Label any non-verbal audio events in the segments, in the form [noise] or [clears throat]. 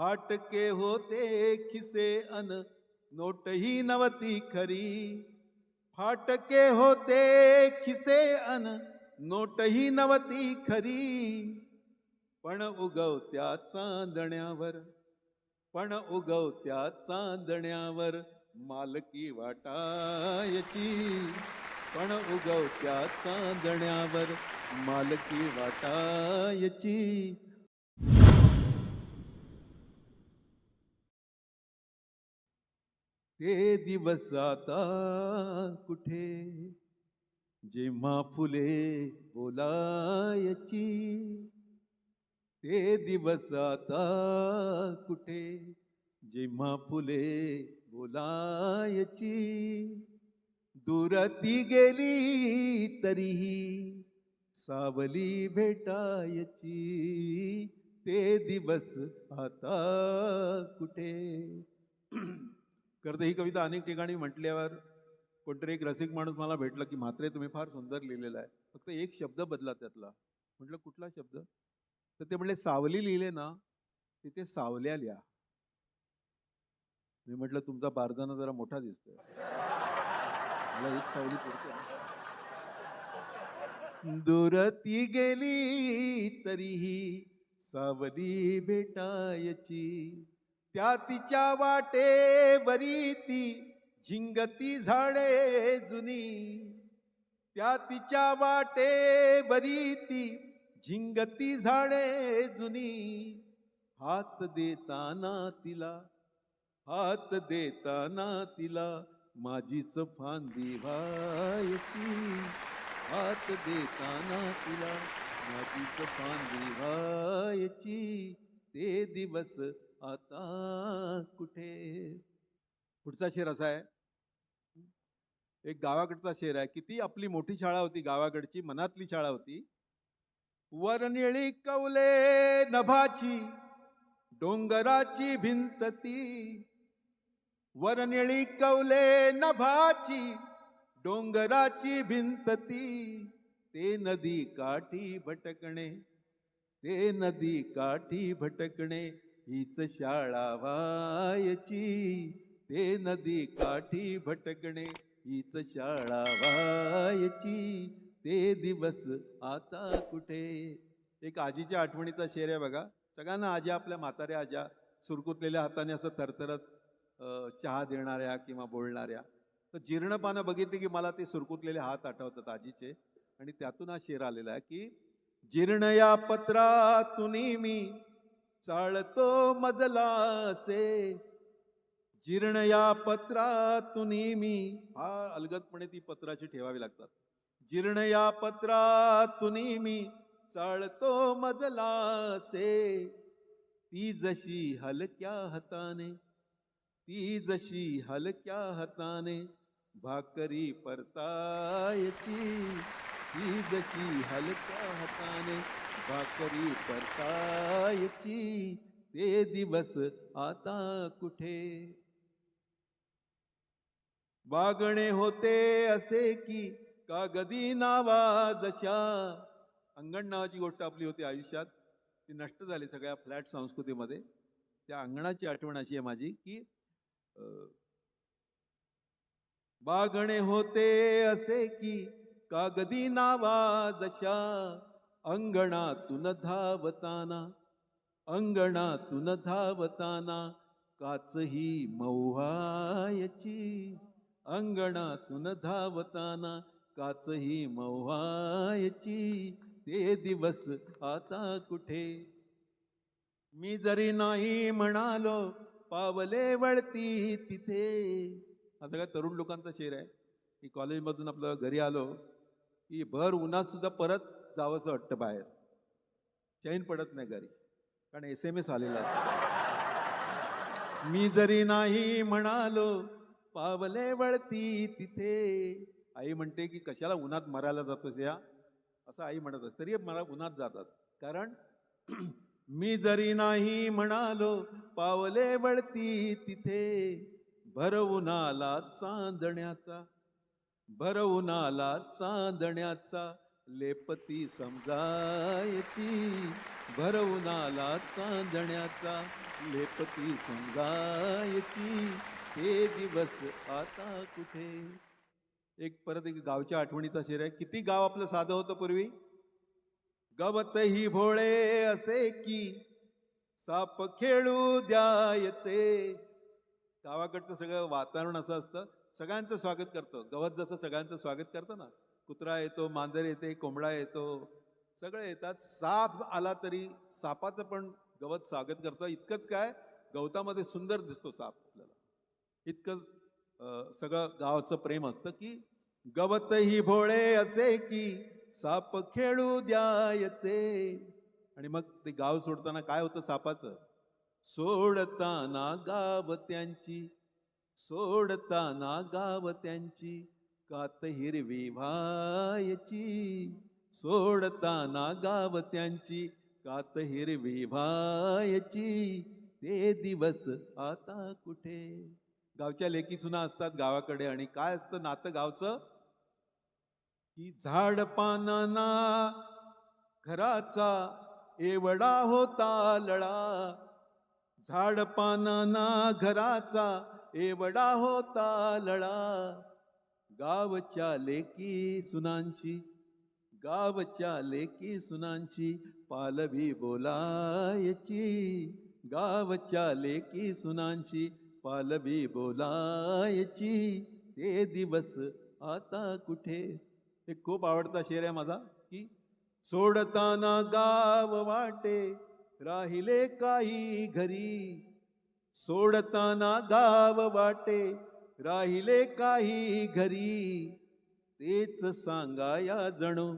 फाटके होते खिसे अन नोटही नवती खरी. फाटके होते खिसे अन नोटही नवती खरी. पण उगवत्या चांदण्यावर पण उगवत्या चांदण्यावर मालकी वाटायची. पण उगवत्या चांदण्यावर मालकी वाटायची. ते दिवस आता कुठे? जेव्हा फुले बोलायची ते दिवस आता कुठे? जेव्हा फुले बोलायची दुरती गेली तरीही सावली भेटायची ते दिवस आता कुठे? करते. ही कविता अनेक ठिकाणी म्हटल्यावर कोणतरी एक रसिक माणूस मला भेटला की म्हात्रे तुम्ही फार सुंदर लिहिलेला आहे. फक्त एक शब्द बदला त्यातला. म्हटलं कुठला शब्द? तर ते म्हणले सावली लिहिले ना तिथे सावल्या लिहा. मी म्हटलं तुमचा बारदाना जरा मोठा दिसतोय. मला एक सावली पुरते दुरती गेली तरीही सावली भेटायची त्या तिच्या वाटेवरी ती झिंगती झाडे जुनी. त्या तिच्या वाटेवरी ती झिंगती झाडे जुनी. हात देताना तिला हात देताना तिला माझीच फांदी व्हायची. हात देताना तिला माझीच फांदी व्हायची. ते दिवस आता कुठे? पुढचा शेर असा आहे. एक गावाकडचा शेर आहे. किती आपली मोठी शाळा होती गावाकडची मनातली शाळा होती. वरनिळी कवले नभाची डोंगराची भिंत ती. वरनिळी कवले नभाची डोंगराची भिंत ती. ते नदी काठी भटकणे ते नदी काठी भटकणे. हीच शाळा वायची ते नदी काठी भटकणे हीच शाळा वायची ते दिवस आता कुठे? एक आजीच्या आठवणीचा शेर आहे बघा. सगळ्यांना आजी आपल्या म्हाताऱ्या आज्या सुरकुतलेल्या हाताने असं थरथरत चहा देणाऱ्या किंवा बोलणाऱ्या. तर जीर्ण पानं बघितली की मला ते सुरकुतलेले हात आठवतात आजीचे. आणि त्यातून हा शेर आलेला आहे की जीर्ण या पत्रातून मी चाळतो मजलासे. जीर्ण या पत्रातून मी हा अलगदपणे ती पत्राची ठेवावी लागतात. जीर्ण या पत्रातून मी चाळतो मजलासे. ती जशी हलक्या हाताने ती जशी हलक्या हाताने भाकरी परतायची ती जशी हलक्या हाताने भाकरी परतायची ते दिवस आता कुठे? वागणे होते असे की कागदी नावा दशा अंगण नावाची गोष्ट आपली होती आयुष्यात. ती नष्ट झाली सगळ्या फ्लॅट संस्कृतीमध्ये. त्या अंगणाची आठवण अशी आहे माझी की अं, होते असे की कागदी नावा जशा. अंगणातून धावताना अंगणातून धावताना काच ही मौहायची अंगणातून धावताना काच ही मौहायची ते दिवस आता कुठे? मी जरी नाही म्हणालो पावले वळती तिथे. हा सगळ्या तरुण लोकांचा शेर आहे. की कॉलेजमधून आपलं घरी आलो की भर उन्हात सुद्धा परत जावंसं वाटतं बाहेर. चैन पडत नाही घरी. कारण एस एम एस आलेला मी जरी नाही म्हणालो पावले वळती तिथे. आई म्हणते की कशाला उन्हात मरायला जातोस या? असं आई म्हणत असते. तरी मला उन्हात जातात. कारण [clears throat] मी जरी नाही म्हणालो पावले वळती तिथे. भर उन्हाला चांदण्याचा. भर उन्हाला चांदण्याचा. लेपती समजायची भरवून आला चांदण्याचा. लेपती समजायची हे दिवस आता कुठे? एक परत एक गावच्या आठवणीचा शेर आहे. किती गाव आपलं साधं होतं पूर्वी? गवत ही भोळे असे की साप खेळू द्यायचे. गावाकडचं सगळं वातावरण असं असतं. सगळ्यांचं स्वागत करतं. गवत जसं सगळ्यांचं स्वागत करतं ना कुत्रा येतो मांजर येते कोंबडा येतो सगळे येतात. साप आला तरी सापाचं पण गवत स्वागत करतं. इतकंच काय? गवतामध्ये सुंदर दिसतो साप आपल्याला. इतकंच सगळं गावाचं प्रेम असतं की गवत ही भोळे असे की साप खेळू द्यायचे. आणि मग ते गाव सोडताना काय होतं सापाचं? सोडताना गाव त्यांची सोडताना गाव त्यांची. कात हिरवी व्हायची. सोडताना गाव त्यांची कात हिरवी व्हायची. ते दिवस आता कुठे? गावच्या लेकी सुना असतात गावाकडे आणि काय असतं नातं गावचं? की झाड पानाना घराचा एवढा होता लळा. झाड पानाना घराचा एवढा होता लळा. गावच्या लेकी सुनांची गावच्या लेकी सुनांची पालवी बोलायची गावच्या लेकी सुनांची पालवी बोलायची, ते दिवस आता कुठे? हे खूप आवडता शेर आहे माझा, की सोडताना गाव वाटे, राहिले काही घरी. सोडताना गाव वाटे राहिले काही घरी. तेच सांगाया जणू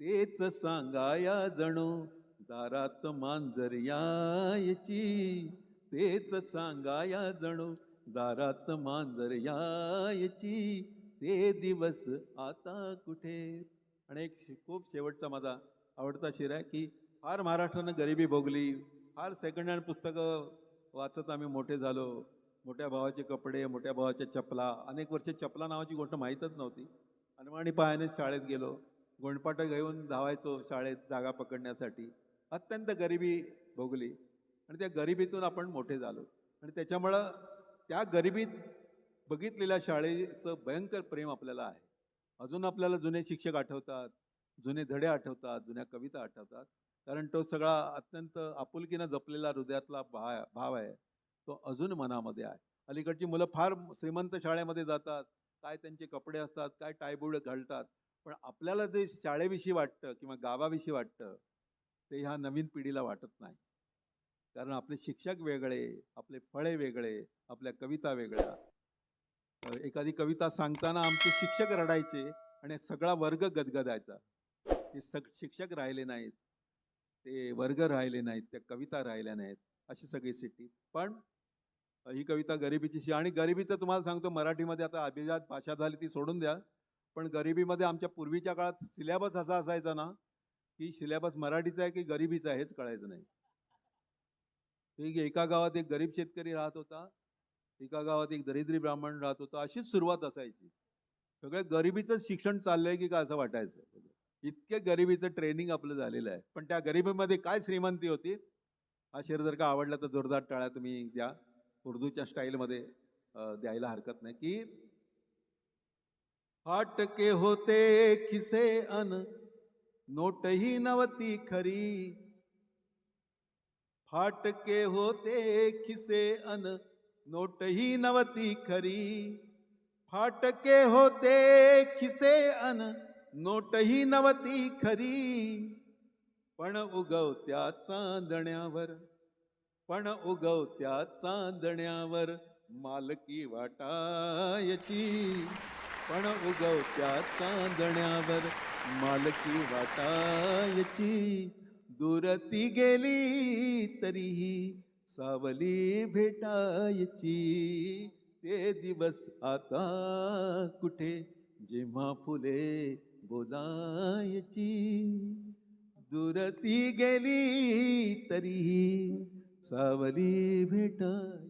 तेच सांगाया जणू दारात मांजर यायची. तेच सांगाया जणू दारात मांजर यायची. ते दिवस आता कुठे? आणि एक खूप शेवटचा माझा आवडता शिर आहे की फार महाराष्ट्रानं गरिबी भोगली. फार सेकंड हँड पुस्तकं वाचत आम्ही मोठे झालो. मोठ्या भावाचे कपडे मोठ्या भावाच्या चपला अनेक वर्षे चपला नावाची गोष्ट माहीतच नव्हती. अनवाणी पायाने शाळेत गेलो. गोंडपाटं घेऊन धावायचो शाळेत जागा पकडण्यासाठी. अत्यंत गरिबी भोगली. आणि त्या गरिबीतून आपण मोठे झालो. आणि त्याच्यामुळं त्या गरिबीत बघितलेल्या शाळेचं भयंकर प्रेम आपल्याला आहे. अजून आपल्याला जुने शिक्षक आठवतात जुने धडे आठवतात जुन्या कविता आठवतात. कारण तो सगळा अत्यंत आपुलकीनं जपलेला हृदयातला भा भाव आहे. तो अजून मनामध्ये आहे. अलीकडची मुलं फार श्रीमंत शाळेमध्ये जातात काय त्यांचे कपडे असतात काय टायबुड घालतात पण आपल्याला जे शाळेविषयी वाटतं किंवा गावाविषयी वाटतं ते ह्या नवीन पिढीला वाटत नाही. कारण आपले शिक्षक वेगळे आपले फळे वेगळे आपल्या कविता वेगळ्या. एखादी कविता सांगताना आमचे शिक्षक रडायचे आणि सगळा वर्ग गदगदायचा. ते सग शिक्षक राहिले नाहीत. ते वर्ग राहिले नाहीत त्या कविता राहिल्या नाहीत. अशी सगळी सिटी. पण ही कविता गरिबीची शी आणि गरिबीचं तुम्हाला सांगतो मराठीमध्ये आता अभिजात भाषा झाली ती सोडून द्या. पण गरिबीमध्ये आमच्या पूर्वीच्या काळात सिलेबस असा असायचा ना की सिलेबस मराठीचा आहे की गरिबीचा आहे हेच कळायचं नाही. एका गावात एक गरीब शेतकरी राहत होता एका गावात एक दरिद्री ब्राह्मण राहत होता अशीच सुरुवात असायची. सगळं गरिबीचं शिक्षण चाललंय की काय असं वाटायचं. इतके गरिबीचं ट्रेनिंग आपलं झालेलं आहे. पण त्या गरिबीमध्ये काय श्रीमंती होती? हा शेर जर का आवडला तर जोरदार टाळ्या तुम्ही द्या. उर्दूच्या स्टाईलमध्ये द्यायला हरकत नाही. की फाटके होते खिसे अन नोटही नवती खरी. फाटके होते खिसे अन नोटही नवती खरी. फाटके होते खिसे अन नोटही नवती खरी. पण उगवत्या चांदण्यावर पण उगवत्या चांदण्यावर मालकी वाटायची. पण उगवत्या चांदण्यावर मालकी वाटायची. दुरती गेली तरीही सावली भेटायची. ते दिवस आता कुठे जेव्हा फुले बोलायची. दुरती गेली तरीही सावली भेटायची